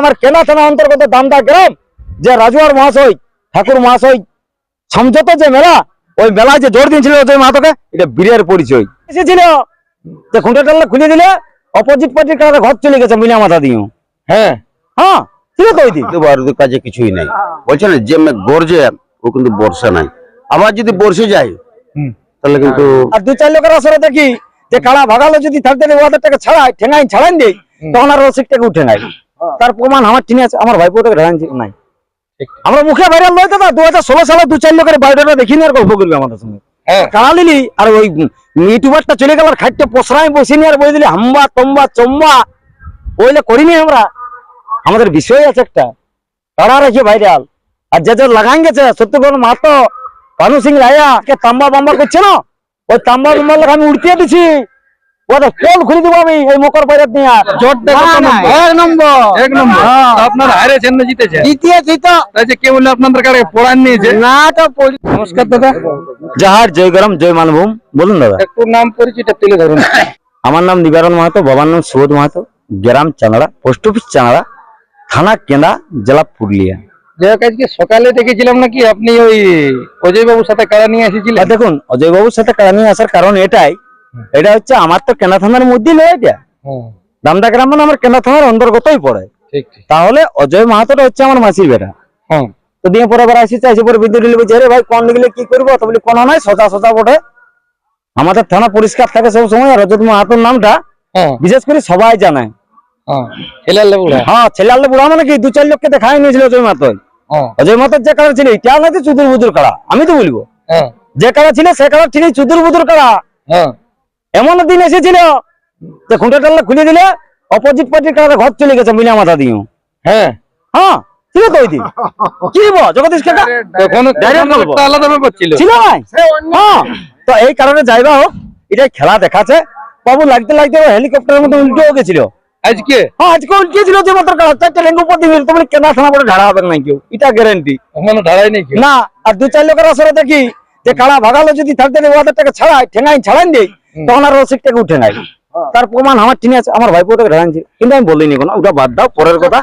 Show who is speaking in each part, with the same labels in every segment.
Speaker 1: আমার কেনা থানা অন্তর্গত দামদা গ্রাম যে রাজুয়ার মহাশয় ঠাকুর মহাশয় সমঝোত যে মেলা ওই মেলায় যে জোর দিয়েছিল অজয় মাহাতোকে এটা বীরের পরিচয়। এসেছিল। যে খুঁটে টাল্লা খুলে দিলে অপোজিট পার্টির কারণে ঘর চলে গেছে মিনা মাথা দিও
Speaker 2: হ্যাঁ।
Speaker 1: হ্যাঁ ছিল তো ওই দিন
Speaker 2: কাজে কিছুই নাই। বলছে না যে গর্জে ও কিন্তু বর্ষা নাই। আবার যদি বর্ষে যায় তাহলে কিন্তু
Speaker 1: আর দু চার লোকের আসরে দেখি যে কাড়া ভাগালো যদি থাকতে ওদের টাকা ছাড়ায় ঠেঙাই ছাড়াই দেই তখন আর রসিকটাকে উঠে নাই। তার প্রমাণ আমার চিনে আছে আমার ভাইপোটাকে ঢাকান নাই। আমরা মুখে ভাইরাল নয় দাদা দু হাজার ষোলো সালে দু চার লোকের বায়োডাটা দেখিনি আর গল্প করবে আমাদের সঙ্গে।
Speaker 2: হ্যাঁ।
Speaker 1: কাড়া আর ওই ইউটিউবারটা চলে গেল আর খাইতে পসরাই বসিনি আর বই দিলি হাম্বা তম্বা চম্বা। ওইলে করিনি আমরা। আমাদের বিষয় আছে একটা। কাড়া রেখে ভাইরাল। আর যে যে লাগান গেছে সত্যগণ মাতো ভানু সিং রায়া কে তাম্বা বাম্বা করছে না? ওই তাম্বা বাম্বা লোক আমি উড়তে দিছি। ওটা পোল খুলে দেবো আমি এই মকর বাইরাত নিয়ে
Speaker 3: জোর দেখো তো নম্বর।
Speaker 1: এক নম্বর।
Speaker 3: এক নম্বর।
Speaker 1: হ্যাঁ।
Speaker 3: হারেছেন না জিতেছেন
Speaker 1: জিতিয়েছি তো।
Speaker 3: তাই কে বলল আপনাদের কাছে পড়ান নিয়েছে।
Speaker 1: না তো
Speaker 3: নমস্কার দাদা।
Speaker 1: যাহার জয় গরম জয় মানভূম বলুন দাদা।
Speaker 3: একটু নাম পরিচয়টা তুলে ধরুন।
Speaker 1: আমার নাম নিবারণ মাহাতো বাবার নাম সুবোধ মাহাতো। গ্রাম চাঁদড়া পোস্ট অফিস চাঁদড়া থানা কেন্দা জেলা পুরুলিয়া।
Speaker 3: যাই হোক আজকে সকালে দেখেছিলাম নাকি আপনি ওই অজয় বাবুর সাথে কারা নিয়ে এসেছিলেন?
Speaker 1: দেখুন অজয় বাবুর সাথে কারা নিয়ে আসার কারণ এটাই এটা হচ্ছে আমার তো কেনা থানার মধ্যেই নয় এটা
Speaker 3: হ্যাঁ,
Speaker 1: দামদা গ্রাম মানে আমার কেনা থানার অন্তর্গতই পড়ে। তাহলে অজয় মাহাতোটা হচ্ছে আমার মাসির বেটা।
Speaker 3: হ্যাঁ।
Speaker 1: তো দিয়ে পরে আবার আসিছে আসি পরে বিদ্যুৎ দিলে বলছে ভাই কোন লিখলে কি করব? তো বলি কোনো নাই সোজা সোজা বটে আমাদের থানা পরিষ্কার থাকে সব সময় আর রজত মাহাতোর নামটা
Speaker 3: হ্যাঁ।
Speaker 1: বিশেষ করে সবাই জানে।
Speaker 3: হ্যাঁ।
Speaker 1: হ্যাঁ ছেলে বুড়া মানে কি দু চার লোককে দেখাই নিয়েছিল অজয় মাহাতোয়
Speaker 3: হ্যাঁ।
Speaker 1: অজয় মাহাতোর যে কারা ছিল এটা নাই চুদুর বুদুর কারা আমি তো বলব।
Speaker 3: হ্যাঁ।
Speaker 1: যে কারা ছিল সে কারা ছিল চুদুর বুদুর কারা
Speaker 3: হ্যাঁ।
Speaker 1: এমন দিন এসেছিল যে খুঁটে টাল্লা খুলে দিলে অপোজিট পার্টির কারণে ঘর চলে গেছে মিনা মাথা দিও
Speaker 3: হ্যাঁ।
Speaker 1: হ্যাঁ ছিল তো ওই দিন। কি জগদীশ কাকা?
Speaker 3: আলাদা ছিল।
Speaker 1: হ্যাঁ তো এই কারণে যাইবা হোক এটা খেলা দেখাচ্ছে। বাবু লাগতে লাগতে হেলিকপ্টারের মতো উল্টো গেছিল।
Speaker 3: আজকে?
Speaker 1: হ্যাঁ আজকে উল্টিয়েছিল যে মাত্র কারা লেঙ্গু তোমার কেনা থানা পরে ঢাড়া হবে না কেউ এটা গ্যারেন্টি
Speaker 3: নেই
Speaker 1: না আর দু চার লোকের দেখি যে কাড়া ভাগালো যদি থাকতে ওদের টাকা ছাড়াই ঠেঙাই ছাড়াই দেই তখন আর রসিকটাকে উঠে নাই। তার প্রমাণ আমার চিনে আছে আমার ভাইপোটাকে ঢাকানছি কিন্তু আমি বলিনি কোনো ওটা বাদ দাও পরের কথা।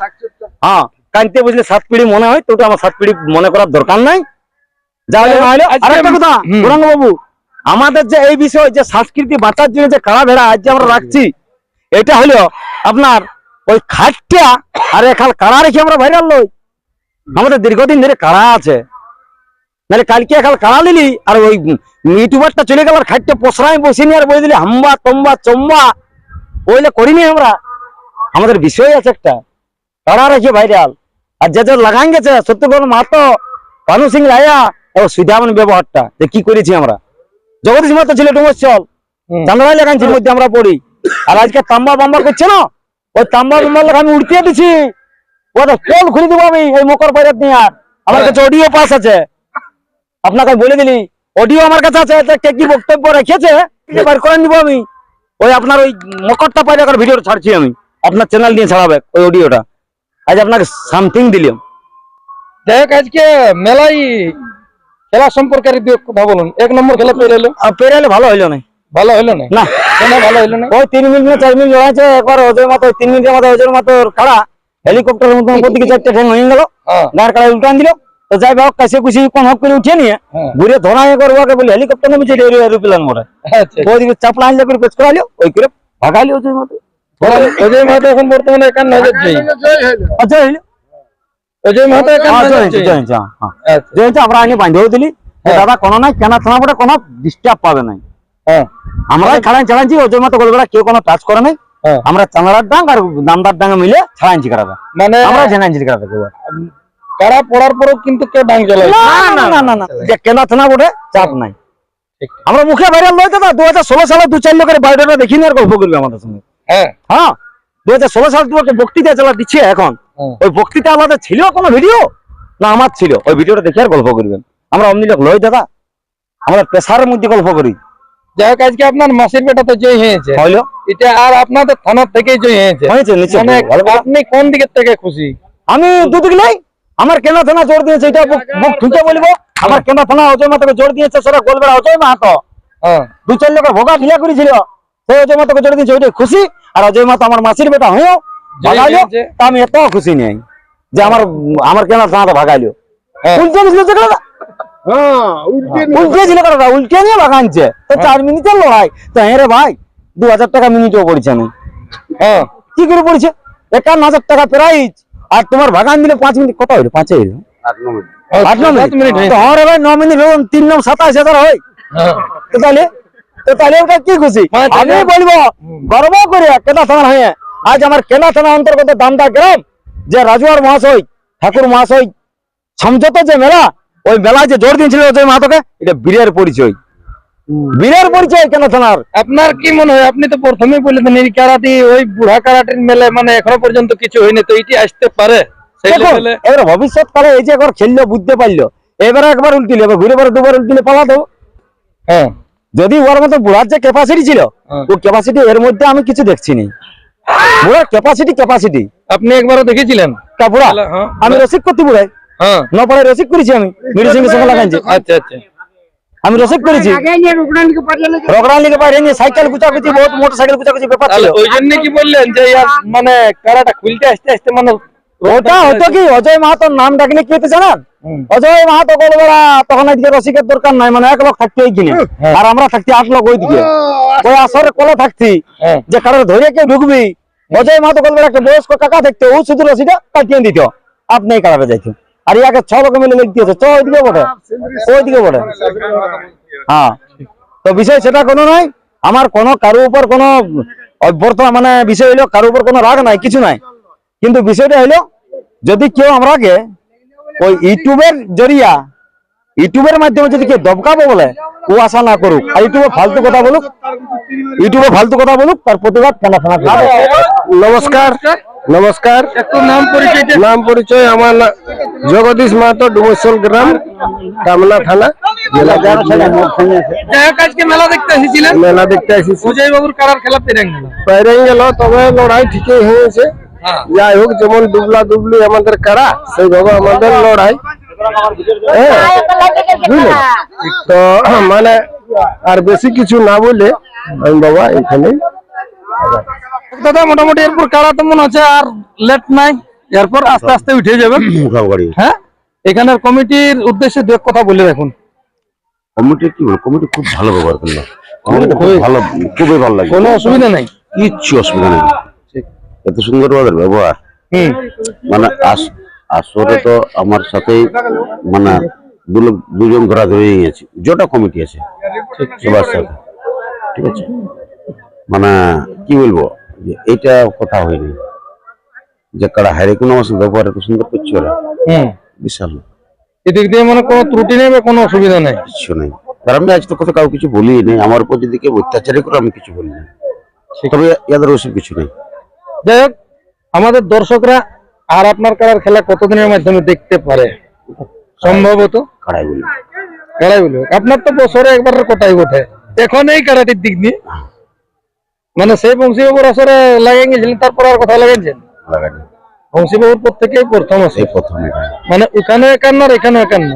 Speaker 1: হ্যাঁ কানতে বুঝলে সাত পিড়ি মনে হয় তো ওটা আমার সাত পিড়ি মনে করার দরকার নাই। যা হলো না হলো। কথা গৌরাঙ্গ বাবু আমাদের যে এই বিষয় যে সংস্কৃতি বাঁচার জন্য যে কাড়া ভেড়া আজ যে আমরা রাখছি এটা হলো আপনার ওই খাটটা আর এখান কাড়া রেখে আমরা ভাইরাল লই আমাদের দীর্ঘদিন ধরে কাড়া আছে। নাহলে কালকে একাল কাড়া নিলি আর ওই ইউটিউবারটা চলে গেল আর খাটটা পসরাই বসিনি আর বলে দিলি হাম্বা তম্বা চম্বা। ওইলে করিনি আমরা। আমাদের বিষয় আছে একটা। কাড়া রেখে ভাইরাল। আর যে যে লাগান গেছে সত্যগণ মাতো ভানু সিং রায়া ও সুধামন ব্যবহারটা। যে কি করেছি আমরা? জগদীশ মাতো ছিল ডুমসল। চান্দ্রাই লাগানছির মধ্যে আমরা পড়ি। আর আজকে তাম্বা বাম্বা করছে না? ওই তাম্বা বাম্বা লোক আমি উড়তে দিছি। ওটা পোল খুলে দেবো আমি এই মকর বাইরাত নিয়ে আর আমার কাছে অডিও পাস আছে। আপনাকে বলে দিলি অডিও আমার কাছে আছে কে কি বক্তব্য রেখেছে বার করে নিবো আমি। ওই আপনার ওই মকরটা পাইলে একটা ভিডিও ছাড়ছি আমি। আপনার চ্যানেল নিয়ে ছাড়াবে ওই অডিওটা আজ আপনাকে সামথিং দিলাম।
Speaker 3: হোক আজকে মেলাই খেলা সম্পর্কে কথা বলুন। এক নম্বর খেলা পেয়ে এলো।
Speaker 1: আর পেরালে ভালো হইল না।
Speaker 3: ভালো হলো না?
Speaker 1: না।
Speaker 3: কেন ভালো হলো না?
Speaker 1: ওই তিন মিনিট না চার মিনিট রয়েছে একবার অজয় মাতো তিন মিনিটের অজয় মাতো খাড়া হেলিকপ্টারের মতো দিকে চারটে ঠ্যাং হয়ে গেল।
Speaker 3: হ্যাঁ।
Speaker 1: গাড় কাড়া উল্টান দিল। তো যাই হোক কাছে কুছি কোন হক করে উঠে নিয়ে
Speaker 3: হ্যাঁ।
Speaker 1: ঘুরে ধরা করব বলে হেলিকপ্টার নেমেছে এরোপ্লেন মোটে
Speaker 3: আচ্ছা।
Speaker 1: ওইদিকে চাপলা আনলে করে পেছ করাইলো ওই করে ভাগাইলি অজয় মাতো
Speaker 3: অজয় মাহাতো এখন বর্তমানে একান্ন হাজার জয়ী
Speaker 1: অজয় হইল।
Speaker 3: অজয় মাহাতো একান্ন
Speaker 1: হ্যাঁ, জয় হ্যাঁ, হ্যাঁ।
Speaker 3: আচ্ছা।
Speaker 1: জয় হয়েছে, আমরা আইনে বাঁধেও দিলি।
Speaker 3: হ্যাঁ।
Speaker 1: দাদা কোনো নাই কেনা থানা পরে কোনো ডিস্টার্ব পাবে নাই।
Speaker 3: হ্যাঁ।
Speaker 1: আমরাই ছাড়াই ছাড়াইছি অজয় মাতো গলবেলা কেউ কোনো টাচ করে নাই।
Speaker 3: হ্যাঁ।
Speaker 1: আমরা চাঁদার ডাং আর দামদার ডাঙ্গে মিলে ছাড়াইছি কারাবে
Speaker 3: মানে
Speaker 1: আমরা কারাবে কেউ
Speaker 3: কারা পড়ার পরেও কিন্তু কেউ ডাং জ্বলাই
Speaker 1: না না না না না যে কেনা থানা বটে চাপ নাই। আমরা মুখে ভাইরাল নয় দাদা দু হাজার ষোলো সালে দু চার লোকের বায়োডাটা দেখিনি আর গল্প করবে আমাদের সঙ্গে।
Speaker 3: হ্যাঁ।
Speaker 1: হ্যাঁ দু হাজার ষোলো সালে তোমাকে বক্তৃতা চালা দিচ্ছে এখন।
Speaker 3: হ্যাঁ।
Speaker 1: ওই বক্তৃতা আমাদের ছিল কোনো ভিডিও? না আমার ছিল। ওই ভিডিওটা দেখে আর গল্প করবেন। আমরা অমনি লোক লয় দাদা আমরা পেশার মধ্যে গল্প করি।
Speaker 3: যাই হোক আজকে আপনার মাসির বেটা তো জয় হয়েছে।
Speaker 1: হইল।
Speaker 3: এটা আর আপনাদের থানার থেকেই জয় হয়েছে।
Speaker 1: হয়েছে নিচে
Speaker 3: মানে আপনি কোন দিকের থেকে খুশি?
Speaker 1: আমি দুদিক নাই আমার কেনা থানা জোর দিয়েছে এটা বুক ঠুকে বলব? আমার কেনা থানা অজয় মাতাকে জোর দিয়েছে সেটা গোলবেড়া অজয় মাহাতো।
Speaker 3: হ্যাঁ।
Speaker 1: দু চার লোকের ভোগা ঢিলা করেছিল। সেই অজয় মাতাকে জোর দিয়েছে ওইটাই খুশি। আর অজয় মাতা আমার মাসির বেটা হয়েও ভাগাইলো
Speaker 3: হয়েছে।
Speaker 1: তা আমি এত খুশি নেই যে আমার আমার কেনা থানাটা ভাগাইলো।
Speaker 3: হ্যাঁ।
Speaker 1: উল্টে দিছিল যে উল্টে ছিল কেনাটা উল্টে নিয়ে ভাগানছে তো চার মিনিটের লড়াই। তো হ্যাঁ রে ভাই দু হাজার টাকা মিনিটও পড়েছে আমি।
Speaker 3: হ্যাঁ।
Speaker 1: কি করে পড়েছে? একান্ন হাজার টাকা প্রাইজ আর তোমার ভাগান দিলে পাঁচ মিনিট কত হইল? পাঁচে হইল?
Speaker 2: আট
Speaker 1: ন
Speaker 3: মিনিট।
Speaker 1: ভাই ন মিনিট? তিন নম সাতাশ হাজার হয়। তো তাহলে তো তাহলে ওটা কি খুশি? আমি বলব গর্ব করে কেনা থানা হয়ে আজ আমার কেনা থানা অন্তর্গত দামদা গ্রাম যে রাজুয়ার মহাশয় ঠাকুর মহাশয় সমঝোত যে মেলা ওই মেলায় যে জোর দিয়েছিল মাহাতোকে এটা বীরের পরিচয়। বীরের পরিচয় কেন থানার?
Speaker 3: আপনার কি মনে হয়? আপনি তো প্রথমেই বলেছেন এই কারাটি ওই বুড়া কারাটির মেলে মানে এখনও পর্যন্ত কিছু হয়নি তো এটি আসতে পারে
Speaker 1: এবার ভবিষ্যৎ কালে এই যে একবার খেললো বুঝতে পারল এবারে একবার উল্টিলে এবার ঘুরে পরে দুবার উল্টিলে
Speaker 3: হ্যাঁ।
Speaker 1: যদি ওর মতো বুড়ার যে ক্যাপাসিটি ছিল
Speaker 3: হ্যাঁ।
Speaker 1: ও ক্যাপাসিটি এর মধ্যে আমি কিছু দেখছি নি বুড়ার ক্যাপাসিটি ক্যাপাসিটি
Speaker 3: আপনি একবারও দেখেছিলেন?
Speaker 1: তা বুড়া
Speaker 3: হ্যাঁ।
Speaker 1: আমি রসিক করতে বুড়াই।
Speaker 3: হ্যাঁ।
Speaker 1: ন পরে রসিক করেছি আমি মেডিসিনের সঙ্গে লাগাইছি
Speaker 3: আচ্ছা আচ্ছা।
Speaker 1: আমি রসিক করেছি। পাই রেঞ্জে সাইকেল কুচাকুচি বহুত মোটর সাইকেল কুচাকুচি ব্যাপার ছিল।
Speaker 3: ওই জন্য কি বললেন যে মানে কারাটা খুলতে আসতে আসতে মানে
Speaker 1: ওটা হতো কি অজয় মাহাতোর নাম ডাকলে কি হতে জানান। অজয় মাহাতো বলবেলা তখন আজকে রসিকের দরকার নাই মানে এক লোক থাকতে ওই কিনে। আর আমরা থাকছি আট লোক ওই দিকে ওই আসরে কলে থাকছি
Speaker 3: হ্যাঁ।
Speaker 1: যে কারোর ধরে কেউ ঢুকবি অজয় মাহাতো বলবে একটা বয়স্ক কাকা দেখতে ও শুধু রসিটা কাটিয়ে দিত। আপনি এই কারাটা যাইতো। আর ইয়াকে ছ মিলে চ ওইদিকে বটে। ওইদিকে বটে। হ্যাঁ। তো বিষয় সেটা কোনো আমার কারও উপর মানে বিষয় হইল কারও উপর কোনো রাগ নাই, কিছু নাই। কিন্তু বিষয়টা হইল, যদি কেউ আমরাকে ওই ইউটিউবের জরিয়া, ইউটিউবের মাধ্যমে যদি কেউ দবকাবো বলে, ও আশা না করুক, আর ইউটিউবে ফালতু কথা বলুক, ইউটিউবে ফালতু কথা বলুক, তার প্রতিবাদ কেনা ফেনা
Speaker 4: নমস্কার। নমস্কার।
Speaker 3: একটু নাম পরিচয়টা
Speaker 4: নাম পরিচয় আমার না- জগদীশ মাহাতো ডুমসল গ্রাম কামনা থানা
Speaker 3: মেলা দেখতে এসেছিলেন।
Speaker 4: মেলা দেখতে এসেছি।
Speaker 3: বাবুর কারার খেলা পেরে গেল
Speaker 4: তবে লড়াই ঠিকই হয়েছে।
Speaker 3: হ্যাঁ।
Speaker 4: যাই হোক যেমন ডুবলা ডুবলি আমাদের কারা সেইভাবে আমাদের লড়াই। হ্যাঁ, তো মানে আর বেশি কিছু না বলে আমি বাবা এখানে
Speaker 3: দাদা মোটামুটি এরপর কারা তো মনে হচ্ছে আর লেট নাই এরপর আস্তে আস্তে উঠে
Speaker 2: মুখাবাড়ি
Speaker 3: হ্যাঁ? এখানের কমিটির উদ্দেশ্যে দু এক কথা বলে রাখুন
Speaker 2: কমিটি কি বল? কমিটি খুব ভালো ব্যবহার করল ভালো খুবই ভালো লাগে।
Speaker 3: কোনো অসুবিধা নাই।
Speaker 2: কিচ্ছু অসুবিধা নেই। এত সুন্দর ওদের ব্যবহার মানে আস- আসরে তো আমার সাথেই মানে দুজন ধরা ধরে গেছে যটা কমিটি আছে। সবার সাথে। ঠিক আছে? মানে কি বলব? যে এটা কথা হয়নি? যে কারা হারে কোনো সুন্দর করছে ওরা? বিশাল।
Speaker 3: এদিক দিয়ে মানে কোনো ত্রুটি নেই বা কোনো অসুবিধা নেই?
Speaker 2: কিছু নেই। কারণ আমি আজ তো কথা কাউ কিছু বলি নেই। আমার উপর যদি কেউ অত্যাচারই করে আমি কিছু বলি না। তবে এদের ওসব কিছু নেই।
Speaker 3: যাই হোক আমাদের দর্শকরা আর আপনার কারার খেলা কতদিনের মাধ্যমে দেখতে পারে? সম্ভবত?
Speaker 2: কারাই বলি
Speaker 3: কারাই বলবে আপনার তো বছরে একবার কোটাই ওঠে। এখন এই কারাটির দিক দিয়ে মানে সেই বংশীবাবুর আসরে লাগিয়ে গেছিলেন তারপর আর কথা লাগাইছেন?
Speaker 2: লাগানি
Speaker 3: বংশীবাবুর পর থেকেই প্রথম আছে
Speaker 2: প্রথম
Speaker 3: মানে ওখানে একান্ন আর এখানে একান্ন।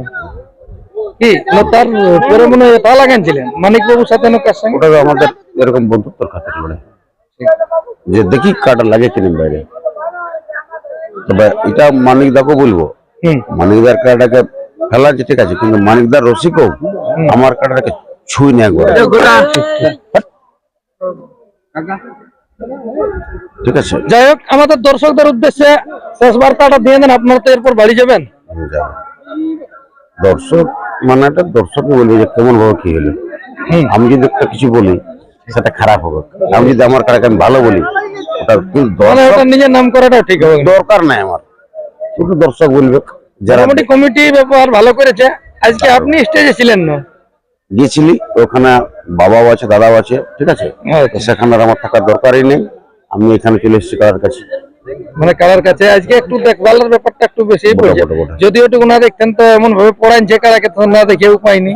Speaker 3: কি? তার পরে মনে হয় তা লাগাইছিলেন? মানিক বাবুর সাথে না কার সঙ্গে?
Speaker 2: ওটা আমাদের এরকম বন্ধুত্বর খাতির লড়ে যে দেখি কাটা লাগে কিনে বাইরে। তবে এটা মানিকদাকে বলব।
Speaker 3: হুম।
Speaker 2: মানিকদার কাটাকে ফেলা যে ঠিক আছে কিন্তু মানিকদার রসিকও আমার কাটাকে ছুঁই না একবার ঠিক আছে।
Speaker 3: যাই হোক আমাদের দর্শকদের উদ্দেশ্যে শেষ বার্তাটা দিয়ে দেন আপনারা তো এরপর বাড়ি যাবেন।
Speaker 2: দর্শক মানে একটা দর্শক বলবে যে কেমন ভাবে কি হলো। আমি যদি একটা কিছু বলি সেটা খারাপ হবে। আমি যদি আমার কাটাকে আমি ভালো বলি ওটা
Speaker 3: মানে ওটা নিজের নাম করাটাও ঠিক হবে
Speaker 2: দরকার নাই আমার। শুধু দর্শক বলবে যারা
Speaker 3: কমিটি ব্যাপার ভালো করেছে। আজকে আপনি স্টেজে ছিলেন না।
Speaker 2: গেছিলি ওখানে বাবাও আছে দাদাও আছে ঠিক আছে? তো সেখানে আমার থাকার দরকারই নেই। আমি এখানে চলে এসেছি কার কাছে।
Speaker 3: মানে কারার কাছে আজকে একটু দেখভালের ব্যাপারটা একটু বেশি। যদি ওটুকু না দেখতেন তো এমন ভাবে পড়াইন যে কারাকে তো না দেখে উপায় নেই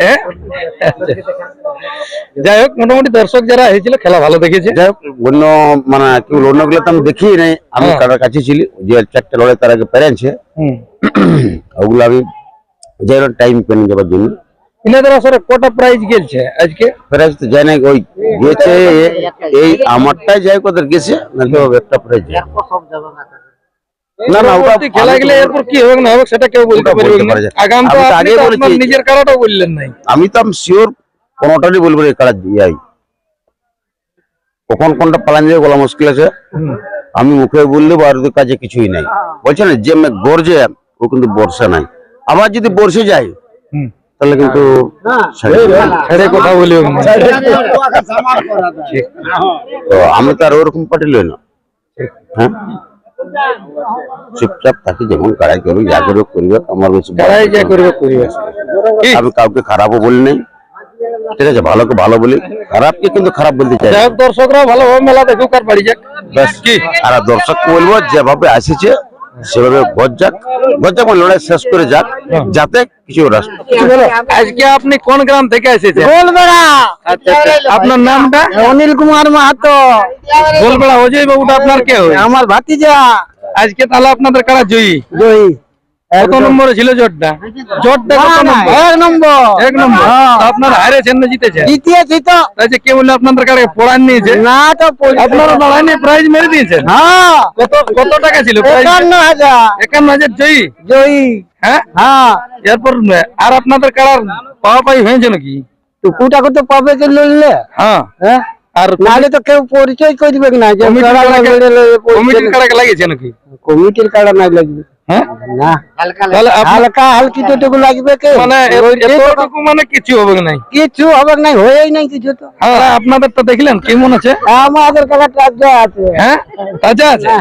Speaker 3: হ্যাঁ? যাই হোক মোটামুটি দর্শক যারা হয়েছিল খেলা ভালো দেখেছে।
Speaker 2: যাই হোক অন্য মানে কি বলব অন্যগুলো তো আমি দেখি নাই। আমি
Speaker 3: হ্যাঁ।
Speaker 2: কারোর কাছে ছিলি। যে চারটে লড়াই তার আগে পেরেছে। ওগুলো আমি যাই টাইম পেন যাবার জন্য।
Speaker 3: ইনাদের আসরে কটা প্রাইজ গেছে আজকে?
Speaker 2: প্রাইজ তো জানে ওই গেছে এই আমারটাই যাই কোথায় গেছে না তো একটা প্রাইজ না না ওটা
Speaker 3: খেলা গেলে এরপর কি হবে না হবে সেটা কেউ বলতে পারবে না। আগাম তো
Speaker 2: আমি তো
Speaker 3: আপনি
Speaker 2: বলেছি।
Speaker 3: নিজের কারাটাও বললেন নাই।
Speaker 2: আমি তো আমি শিওর কোনোটারই বলব এই কারা যাই কখন কোনটা পালান যাবে বলা মুশকিল আছে। আমি মুখে বললে আর কাজে কিছুই নাই। বলছে না যে গর্জে ও কিন্তু বর্ষা নাই। আবার যদি বর্ষে যায়
Speaker 3: হুম।
Speaker 2: তাহলে কিন্তু ছেড়ে
Speaker 3: কথা বলিও না
Speaker 2: তো আমি তো আর ওরকম পার্টি লই না হ্যাঁ চুপচাপ থাকি যেমন কারাই করবে যা করবে করবে আমার বেশি
Speaker 3: করবে করিবে
Speaker 2: আমি কাউকে খারাপও বলি নাই ঠিক আছে ভালোকে ভালো বলি খারাপকে কিন্তু খারাপ বলতে চাই।
Speaker 3: দর্শকরা ভালোভাবে মেলা দেখুক আর বাড়ি যাক
Speaker 2: ব্যাস কি আর দর্শককে বলব যেভাবে আসেছে সেভাবে গজ যাক মানে লড়াই শেষ করে যাক যাতে কিছু
Speaker 3: আজকে আপনি কোন গ্রাম থেকে এসেছেন? আচ্ছা, আচ্ছা। আপনার নামটা?
Speaker 5: অনিল কুমার মাহাতো।
Speaker 3: গোলবেড়া অজয় বাবুটা আপনার কে হয়?
Speaker 5: আমার ভাতিজা।
Speaker 3: আজকে তাহলে আপনাদের কারা জয়ী?
Speaker 5: জয়ী।
Speaker 3: কত নম্বরে ছিল জোটটা জোটটা কত নম্বর?
Speaker 5: এক নম্বর।
Speaker 3: এক নম্বর। আপনারা হারেছেন না জিতেছেন
Speaker 5: জিতিয়েছি তো
Speaker 3: আচ্ছা কে বলল আপনাদের কারে পড়ান নিয়েছে
Speaker 5: না তো
Speaker 3: আপনারা প্রাইজ মেরে দিয়েছেন
Speaker 5: হ্যাঁ।
Speaker 3: কত কত টাকা ছিল প্রাইজ
Speaker 5: একান্ন হাজার।
Speaker 3: একান্ন হাজার জয়ী?
Speaker 5: জয়ী।
Speaker 3: হ্যাঁ?
Speaker 5: হ্যাঁ।
Speaker 3: এরপর আর আপনাদের কারার পাওয়া পাই হয়েছে নাকি?
Speaker 5: তো কুটা করতে পাবে যে লড়লে
Speaker 3: হ্যাঁ।
Speaker 5: হ্যাঁ?
Speaker 3: আর
Speaker 5: নাহলে তো কেউ পরিচয় করবে না যে
Speaker 3: কমিটির
Speaker 5: কারা
Speaker 3: কাড়া-। লাগিয়েছে নাকি?
Speaker 5: কমিটির কাড়া নাই লাগবে?
Speaker 3: হ্যাঁ?
Speaker 5: হালকা হালকি। টুকু লাগবে কে
Speaker 3: মানে এতটুকু মানে কিছু হবে নাই?
Speaker 5: কিছু হবে নাই? হয়েই নাই কিছু তো।
Speaker 3: হ্যাঁ আপনাদের তো দেখলেন? কেমন আছে
Speaker 5: আমাদের কাছে টাকা আছে।
Speaker 3: হ্যাঁ? তাজা আছে?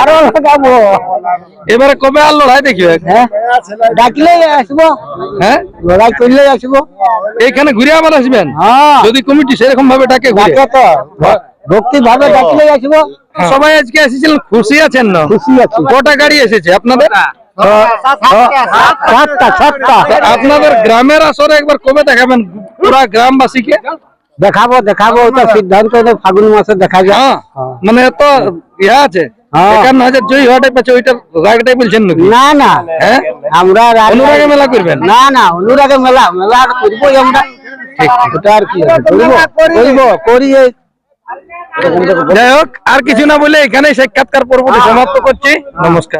Speaker 5: আরও লাগাবো।
Speaker 3: এবারে কবে আর লড়াই দেখবে
Speaker 5: হ্যাঁ? ডাকলেই আসব।
Speaker 3: হ্যাঁ?
Speaker 5: লড়াই করলেই আসব।
Speaker 3: এইখানে ঘুরে আবার আসবেন?
Speaker 5: হ্যাঁ।
Speaker 3: যদি কমিটি সেরকম ভাবে ডাকে
Speaker 5: তো। ভক্তি ভাবে ডাকলে আসব।
Speaker 3: সবাই আজকে এসেছিলেন খুশি আছেন না?
Speaker 5: খুশি আছি।
Speaker 3: কটা গাড়ি এসেছে? আপনাদের?
Speaker 5: সাতটা। সাতটা।
Speaker 3: আপনাদের গ্রামের আসরে একবার কবে দেখাবেন? পুরা গ্রামবাসীকে?
Speaker 5: দেখাবো দেখাবো ওটা সিদ্ধান্ত ফাগুন মাসে দেখা যায়
Speaker 3: হ্যাঁ। মানে এত ইয়া আছে?
Speaker 5: হ্যাঁ।
Speaker 3: একান্ন হাজার জয়ী হওয়াটাই পাচ্ছে ওইটার রাগটাই বলছেন নাকি
Speaker 5: না না।
Speaker 3: হ্যাঁ?
Speaker 5: আমরা রাগ-
Speaker 3: অনুরাগে মেলা করবেন?
Speaker 5: না না অনুরাগে মেলা। মেলা আর করবোই আমরা। ওটা আর কি করব? করব করি। এই
Speaker 3: যাই হোক আর কিছু না বলে এখানে সাক্ষাৎকার পর্বটি সমাপ্ত করছি। নমস্কার।